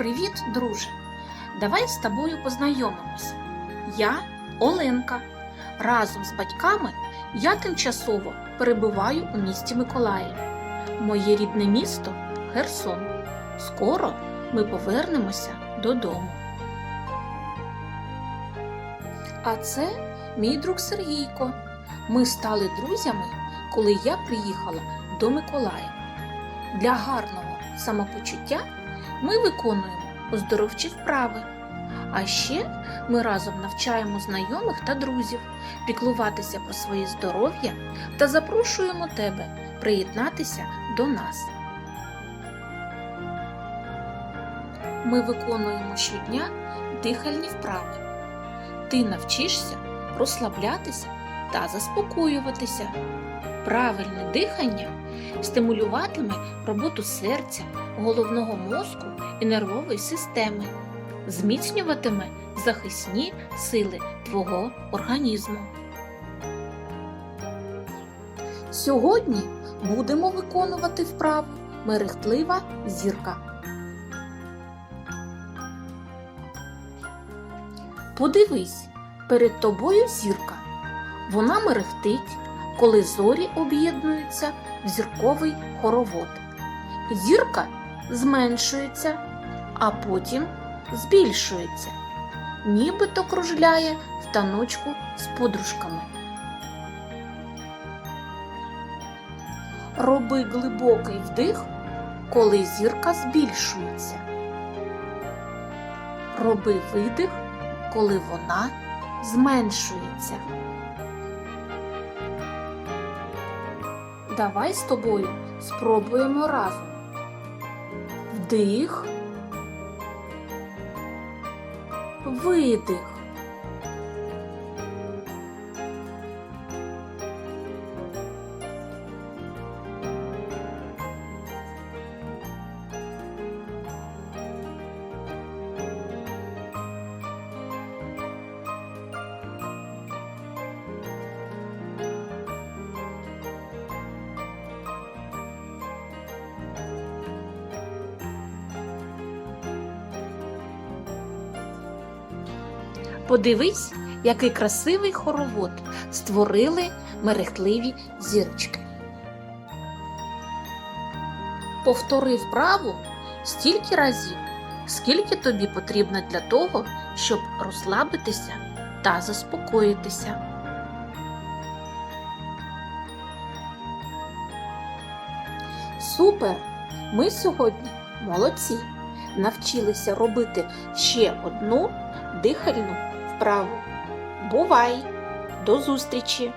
Привіт, друже! Давай з тобою познайомимося. Я Оленка. Разом з батьками я тимчасово перебуваю у місті Миколаїв. Моє рідне місто Херсон. Скоро ми повернемося додому. А це мій друг Сергійко. Ми стали друзями, коли я приїхала до Миколаєва. Для гарного самопочуття ми виконуємо оздоровчі вправи. А ще ми разом навчаємо знайомих та друзів піклуватися про своє здоров'я та запрошуємо тебе приєднатися до нас. Ми виконуємо щодня дихальні вправи. Ти навчишся розслаблятися та заспокоюватися. Правильне дихання стимулюватиме роботу серця, головного мозку і нервової системи, зміцнюватиме захисні сили твого організму. Сьогодні будемо виконувати вправу мерехтлива зірка. Подивись, перед тобою зірка. Вона мерехтить, коли зорі об'єднуються в зірковий хоровод. Зірка зменшується, а потім збільшується, нібито кружляє в таночку з подружками. Роби глибокий вдих, коли зірка збільшується. Роби видих, коли вона зменшується. Давай з тобою спробуємо разом. Вдих. Видих. Подивись, який красивий хоровод створили мерехтливі зірочки. Повтори вправу стільки разів, скільки тобі потрібно для того, щоб розслабитися та заспокоїтися. Супер! Ми сьогодні молодці! Навчилися робити ще одну дихальну вправу. Бувай! До зустрічі!